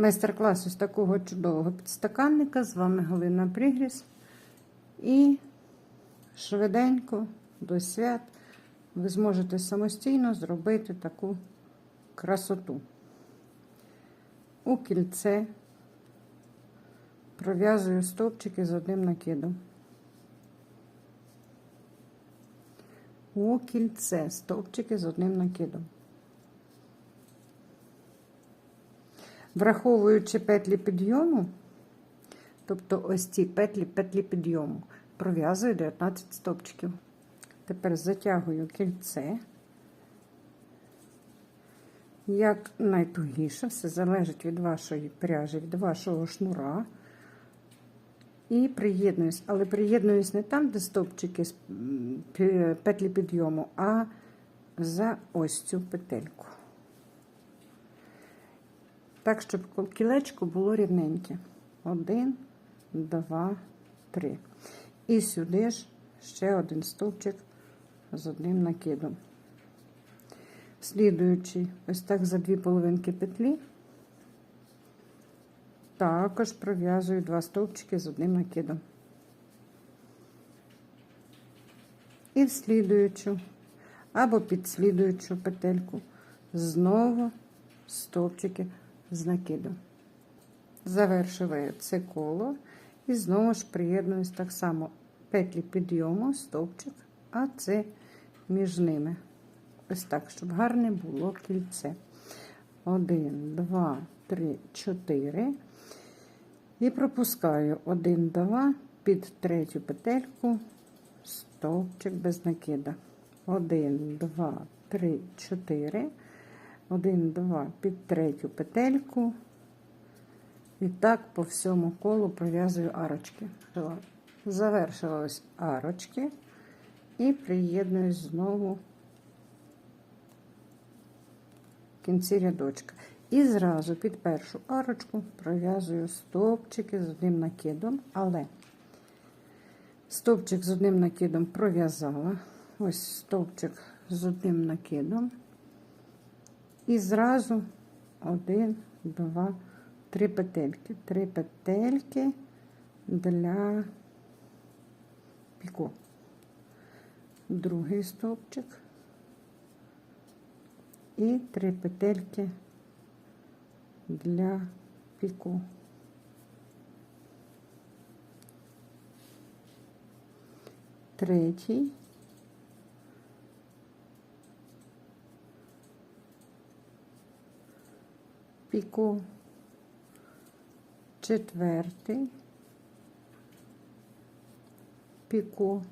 Майстер-клас із такого чудового підстаканника. З вами Галина Пригріс. І швиденько до свят ви зможете самостійно зробити таку красоту. У кільце пров'язую стовпчики з одним накидом. У кільце стовпчики з одним накидом. Враховуючи петлі підйому, тобто ось ці петлі петлі підйому, пров'язую 19 стовпчиків. Тепер затягую кільце. Як найтугіше, все залежить від вашої пряжі, від вашого шнура. І приєднуюсь, але приєднуюсь не там, де стовпчики петлі підйому, а за ось цю петельку. Так, щоб кілечко було рівненьке. Один, два, три. І сюди ж ще один стовпчик з одним накидом. Слідуючи, ось так за дві половинки петлі, також пров'язую два стовпчики з одним накидом. І в слідуючу або підслідуючу петельку знову стовпчики з накидом. Завершую це коло і знову ж приєднуюсь так само петлі підйому, стовпчик, а це між ними. Ось так, щоб гарне було кільце. Один, два, три, чотири. І пропускаю один, два, під третю петельку, стовпчик без накида. Один, два, три, чотири. Один, два, під третю петельку. І так по всьому колу пров'язую арочки. Завершила ось арочки і приєднуюсь знову в кінці рядочка. І зразу під першу арочку пров'язую стовпчики з одним накидом, але стовпчик з одним накидом пров'язала. Ось стовпчик з одним накидом. І зразу один, два, три петельки. Три петельки для піко. Другий стовпчик. І три петельки для піку. Третій. Піку. Четвертий. Піку.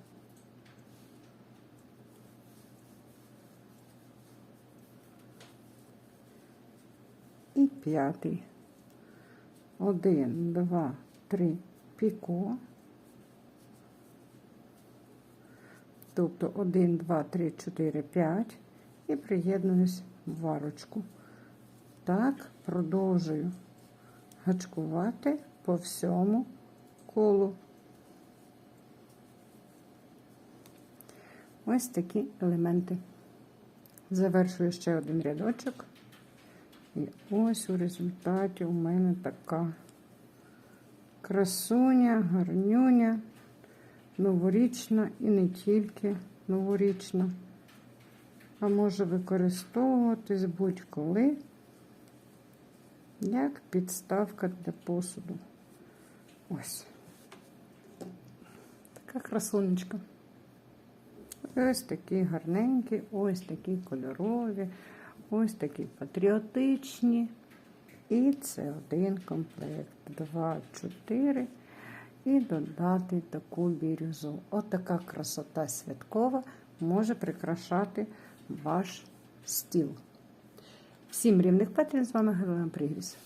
І п'ятий. Один, два, три, піко. Тобто один, два, три, чотири, п'ять. І приєднуюсь в варочку. Так, продовжую гачкувати по всьому колу. Ось такі елементи. Завершую ще один рядочок. І ось у результаті у мене така красуня, гарнюня, новорічна і не тільки новорічна, а може використовуватись будь-коли як підставка для посуду. Ось. Така красунечка. Ось такі гарненькі, ось такі кольорові, ось такі патріотичні. І це один комплект. Два, чотири. І додати таку бірюзу. Отака красота святкова може прикрашати ваш стіл. Всім рівних петель з вами Галина Пригріс.